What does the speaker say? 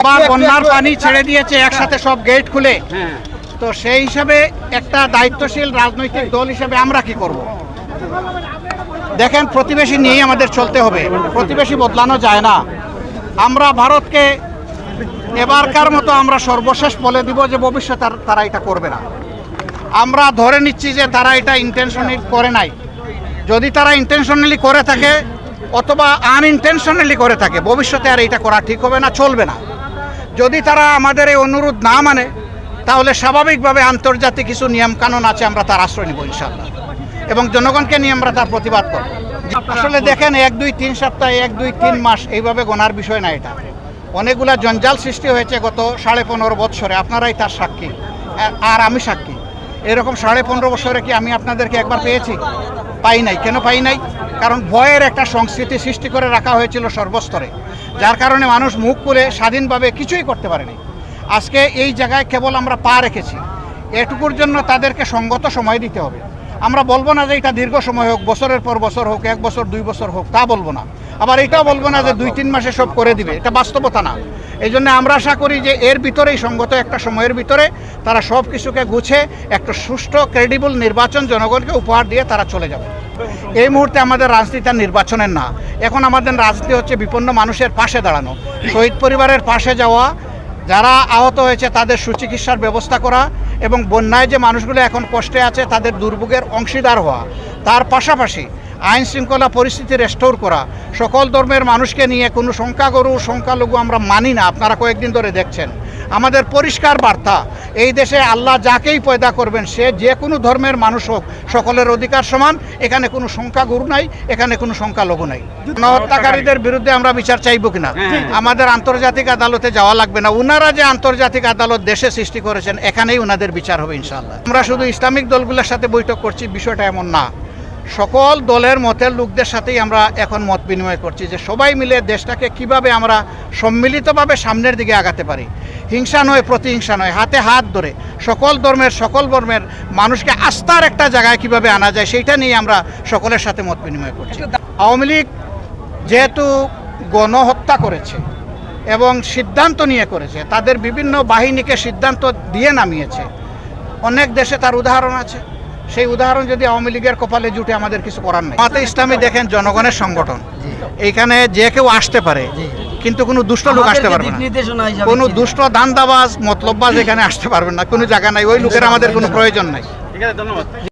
আবার বন্যার পানি ছেড়ে দিয়েছে একসাথে সব গেট খুলে। তো সেই হিসাবে একটা দায়িত্বশীল রাজনৈতিক দল হিসাবে আমরা কি করব? দেখেন প্রতিবেশী নিয়েই আমাদের চলতে হবে। প্রতিবেশী বদলানো যায় না। আমরা ভারতকে এবারকার মতো আমরা সর্বশেষ বলে দিব যে ভবিষ্যতে তারা এটা করবে না। আমরা ধরে নিচ্ছি যে তারা এটা ইন্টেনশনালি করে নাই। যদি তারা ইন্টেনশনালি করে থাকে অথবা আনইনটেনশনালি করে থাকে ভবিষ্যতে আর এটা করা ঠিক হবে না চলবে না। যদি তারা আমাদের এই অনুরোধ না মানে তাহলে স্বাভাবিকভাবে আন্তর্জাতিক কিছু নিয়মকানুন আছে, আমরা তার আশ্রয় নিব ইনশাল্লাহ এবং জনগণকে নিয়ে আমরা তার প্রতিবাদ করব। আসলে দেখেন, এক, দুই, তিন সপ্তাহে, এক, দুই, তিন মাস এইভাবে গোনার বিষয় না এটা। অনেকগুলা জঞ্জাল সৃষ্টি হয়েছে গত সাড়ে পনেরো বৎসরে। আপনারাই তার সাক্ষী। আর- আমি সাক্ষী। এরকম সাড়ে পনেরো বছরে কি আমি আপনাদেরকে একবার পেয়েছি? পাই নাই। কেন পাই নাই? কারণ ভয়ের একটা সংস্কৃতি সৃষ্টি করে রাখা হয়েছিল সর্বস্তরে। যার কারণে মানুষ মুখ খুলে স্বাধীনভাবে কিছুই করতে পারেনি। আজকে এই জায়গায় কেবল আমরা পা রেখেছি। এটুকুর জন্য তাদেরকে সঙ্গত সময় দিতে হবে। আমরা বলব না যে এটা দীর্ঘ সময় হোক, বছরের পর বছর হোক, এক বছর, দুই বছর হোক, তা বলব না। আবার এটাও বলব না যে দুই তিন মাসে সব করে দিবে। এটা বাস্তবতা না। এই জন্য আমরা আশা করি যে এর ভিতরেই সঙ্গত একটা সময়ের ভিতরে তারা সব কিছুকে গুছে একটা সুষ্ঠু ক্রেডিবল নির্বাচন জনগণকে উপহার দিয়ে তারা চলে যাবে। এই মুহূর্তে আমাদের রাজনীতি আর নির্বাচনের না। এখন আমাদের রাজনীতি হচ্ছে বিপন্ন মানুষের পাশে দাঁড়ানো। শহীদ পরিবারের পাশে যাওয়া, যারা আহত হয়েছে তাদের সুচিকিৎসার ব্যবস্থা করা এবং বন্যায় যে মানুষগুলো এখন কষ্টে আছে তাদের দুর্ভোগের অংশীদার হওয়া। তার পাশাপাশি আইন শৃঙ্খলা পরিস্থিতি রেস্টোর করা। সকল ধর্মের মানুষকে নিয়ে কোনো সংখ্যাগরু, সংখ্যালঘু আমরা মানি না। আপনারা কয়েকদিন ধরে দেখছেন। আমাদের পরিষ্কার বার্তা এই দেশে আল্লাহ যাকেই পয়দা করবেন সে যে কোনো ধর্মের মানুষ হোক সকলের অধিকার সমান এখানে কোনো সংখ্যাগুরু নাই এখানে কোনো সংখ্যালঘু নাই। গণহত্যাকারীদের বিরুদ্ধে আমরা বিচার চাইব কিনা? আমাদের আন্তর্জাতিক আদালতে যাওয়া লাগবে না। উনারা যে আন্তর্জাতিক আদালত দেশে সৃষ্টি করেছেন এখানেই উনাদের বিচার হবে ইনশাল্লাহ আমরা শুধু ইসলামিক দলগুলোর সাথে বৈঠক করছি বিষয়টা এমন না। সকল দলের মতের লোকদের সাথেই আমরা এখন মত বিনিময় করছি যে সবাই মিলে দেশটাকে কীভাবে আমরা সম্মিলিতভাবে সামনের দিকে আগাতে পারি। হিংসা নয় প্রতিহিংসা নয়। হাতে হাত ধরে সকল ধর্মের সকল ধর্মের মানুষকে আস্থার একটা জায়গায় কীভাবে আনা যায় সেইটা নিয়ে আমরা সকলের সাথে মত বিনিময় করছি। আওয়ামী লীগ যেহেতু গণহত্যা করেছে এবং সিদ্ধান্ত নিয়ে করেছে তাদের বিভিন্ন বাহিনীকে সিদ্ধান্ত দিয়ে নামিয়েছে অনেক দেশে তার উদাহরণ আছে। সেই উদাহরণ যদি আওয়ামী লীগের কপালে জুটে আমাদের কিছু করার নেই। মাতে ইসলামী দেখেন জনগণের সংগঠন। এইখানে যে কেউ আসতে পারে কিন্তু কোনো দুষ্ট লোক আসতে পারবে না। কোনো দুষ্ট দান দাবাজ মতলববাজ এখানে আসতে পারবেন না। কোনো জায়গা নাই ওই লোকের আমাদের কোনো প্রয়োজন নাই। ঠিক আছে ধন্যবাদ।